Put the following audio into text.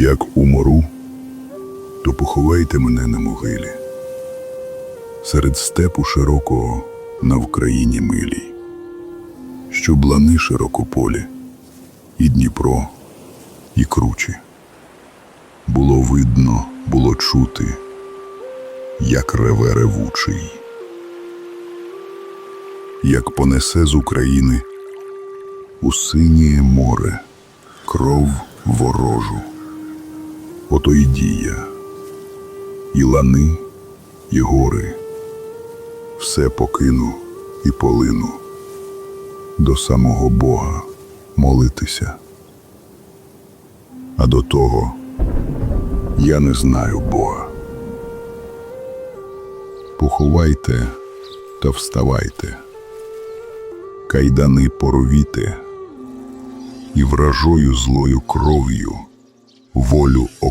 Як умору, то поховайте мене на могилі, серед степу широкого на Вкраїні милій, що блани широкополі, і Дніпро, і кручі. Було видно, було чути, як реве ревучий, як понесе з України у синє море кров ворожу. Ото й дія, і лани, і гори, все покину і полину. До самого Бога молитися. А до того я не знаю Бога. Поховайте та вставайте, кайдани поровіте і вражою злою кров'ю волю